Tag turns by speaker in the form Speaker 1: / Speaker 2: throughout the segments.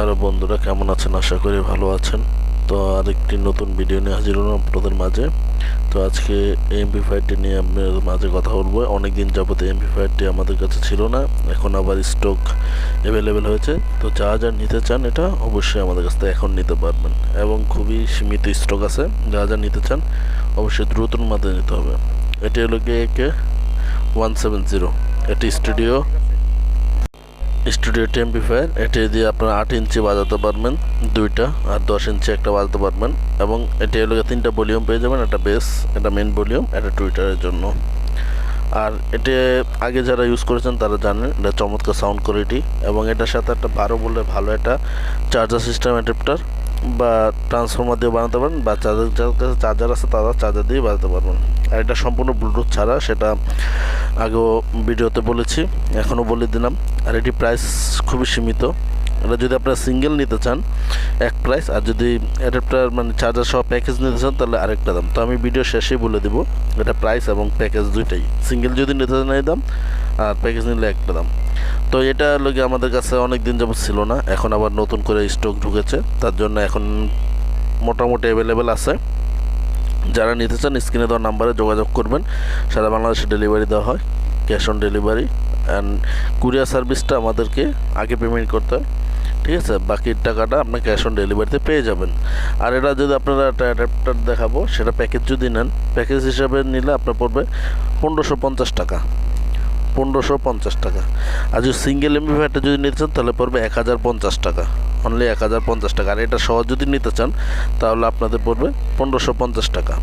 Speaker 1: আর বন্ধুরা, কেমন আছেন? আশা করি ভালো আছেন। তো আরেকটি নতুন ভিডিও নিয়ে হাজির হলাম আপনাদের মাঝে। তো আজকে এমপি ফাইভটি নিয়ে আপনাদের মাঝে কথা বলব। অনেক দিন যাবত এমপি ফাইভটি আমাদের কাছে ছিল না, এখন আবার স্টক অ্যাভেলেবেল হয়েছে। তো যা যা নিতে চান এটা অবশ্যই আমাদের কাছ থেকে এখন নিতে পারবেন এবং খুবই সীমিত স্টক আছে। যা যা নিতে চান অবশ্যই দ্রুতর মাধ্যমে নিতে হবে। এটি হলো গিয়ে কে ওয়ান সেভেন জিরো এটি স্টুডিও স্টুডিও টেম্পিফায়ার, এটি দিয়ে আপনার আট ইঞ্চি বাজাতে পারবেন, দুইটা আর দশ ইঞ্চি একটা বাজাতে পারবেন। এবং এটি হলো তিনটা ভলিউম পেয়ে যাবেন, একটা বেস এটা মেন ভলিউম, একটা টুইটারের জন্য। আর এটি আগে যারা ইউজ করেছেন তারা জানেন, এটা চমৎকার সাউন্ড কোয়ালিটি এবং এটার সাথে একটা বারো বলে ভালো একটা চার্জার সিস্টেম অ্যাডাপ্টার বা ট্রান্সফর্মার দিয়ে বানাতে পারেন বা চার্জার যাদের কাছে চার্জার আছে তারা চার্জার দিয়ে বানাতে পারবেন। আর এটা সম্পূর্ণ ব্লুটুথ ছাড়া, সেটা আগেও ভিডিওতে বলেছি, এখনও বলে দিলাম। আর এটি প্রাইস খুবই সীমিত। এটা যদি আপনারা সিঙ্গেল নিতে চান, এক প্রাইস আর যদি অ্যাডাপ্টার মানে চার্জার সহ প্যাকেজ নিতে চান, তাহলে আরেকটা দাম। তো আমি ভিডিও শেষেই বলে দেবো, এটা প্রাইস এবং প্যাকেজ দুইটাই। সিঙ্গেল যদি নিতে চান এই দাম, আর প্যাকেজ নিলে একটা দাম। তো এটা লোকে আমাদের কাছে অনেক দিন যাবত ছিল না, এখন আবার নতুন করে স্টক ঢুকেছে, তার জন্য এখন মোটামুটি অ্যাভেলেবেল আছে। যারা নিতে চান স্ক্রিনে দেওয়া নাম্বারে যোগাযোগ করবেন, সারা বাংলাদেশে ডেলিভারি দেওয়া হয় cash on delivery and courier সার্ভিসটা আমাদেরকে আগে পেমেন্ট করতে হয়, ঠিক আছে? বাকি টাকাটা আপনার ক্যাশ অন ডেলিভারিতে পেয়ে যাবেন। আর এটা যদি আপনারা একটা অ্যাডাপ্টার দেখাবো, সেটা প্যাকেজ যদি নেন প্যাকেজ হিসাবে নিলে আপনার পড়বে পনেরোশো পঞ্চাশ টাকা। পনেরোশো পঞ্চাশ টাকা। আর যদি সিঙ্গেল এমবি ফ্যাটটা যদি নিতে চান, তাহলে পড়বে এক হাজার পঞ্চাশ টাকা। অনলি এক হাজার পঞ্চাশ টাকা। আর এটা সহ যদি নিতে চান, তাহলে আপনাদের পড়বে পনেরোশো পঞ্চাশ টাকা।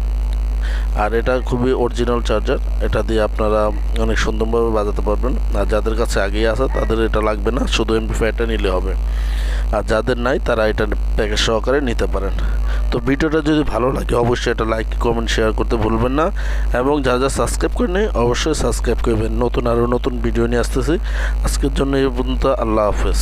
Speaker 1: আর এটা খুবই অরিজিনাল চার্জার এটা দিয়ে আপনারা অনেক সুন্দরভাবে বাজাতে পারবেন। আর যাদের কাছে আগেই আছে, তাদের এটা লাগবে না। শুধু এমপি ফাইভটা নিলে হবে। আর যাদের নাই, তারা এটা প্যাকেজ সহকারে নিতে পারেন। তো ভিডিওটা যদি ভালো লাগে, অবশ্যই এটা লাইক কমেন্ট শেয়ার করতে ভুলবেন না। এবং যা যা সাবস্ক্রাইব করে নেই অবশ্যই সাবস্ক্রাইব করবেন। নতুন আরও নতুন ভিডিও নিয়ে আসতেছি। আজকের জন্য এই পর্যন্ত, আল্লাহ হাফেজ।